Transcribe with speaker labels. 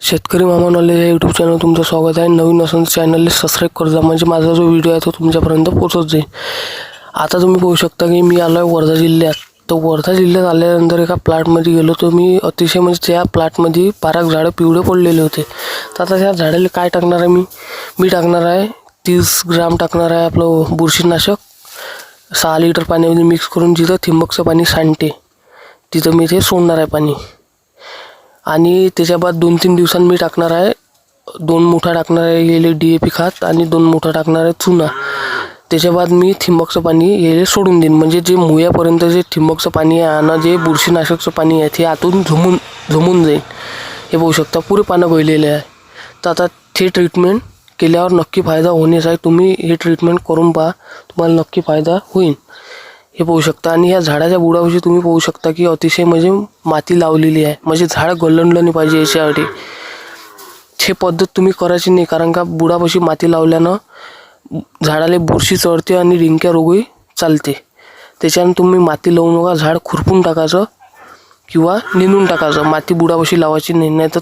Speaker 1: शेतकरी मामा नॉलेज या यूट्यूब चॅनल तुमचं स्वागत आहे. नवीन असं चॅनलला सबस्क्राईब करजा म्हणजे माझा जो व्हिडिओ आहे तो तुमच्यापर्यंत पोचत जाईल. आता तुम्ही पाहू शकता की मी आलो आहे वर्धा जिल्ह्यात. तर वर्धा जिल्ह्यात आल्यानंतर एका प्लॉटमध्ये गेलो तर मी अतिशय म्हणजे त्या प्लॉटमध्ये पाराक झाडं पिवळे पडलेले होते. तर आता त्या झाडाला काय टाकणार आहे मी? मी टाकणार आहे तीस ग्राम टाकणार आहे आपलं बुरशीनाशक. सहा लिटर पाण्यामध्ये मिक्स करून जिथं थिंबकचं पाणी सांडते तिथं मी ते सोडणार आहे पाणी. आणि त्याच्या बाद दोन तीन दिवसांनी मी टाकणार आहे. दोन मुठा टाकणार आहे येले डी ए पी खात आणि दोन मुठा टाकणार आहे चुना. त्याच्या बाद मी थिंबकचं पाणी येले सोडून देईन. म्हणजे जे मुयापर्यंत जे थिंबकचं पाणी आहे आणि जे बुरशीनाशकचं पाणी आहे ते आतून झुमून झुमून जाईल हे पाहू शकता पुरे पानं गळलेले आहे. तर आता ते ट्रीटमेंट केल्यावर नक्की फायदा होण्यास आहे तुम्ही हे ट्रीटमेंट करून पहा. तुम्हाला नक्की फायदा होईल. हे पाहू शकता. आणि या झाडाच्या बुडापाशी तुम्ही पाहू शकता की अतिशय म्हणजे माती लावलेली आहे. म्हणजे झाड गलंडलं नाही पाहिजे याच्यासाठी. हे पद्धत तुम्ही करायची नाही कारण का बुडापाशी माती लावल्यानं झाडाला बुरशी चढते आणि रिंक्या रोगही चालते. त्याच्यानं तुम्ही माती लावू नका झाड खुरपून टाकायचं किंवा निंदून टाकायचं. माती बुडापाशी लावायची नाही नाही तर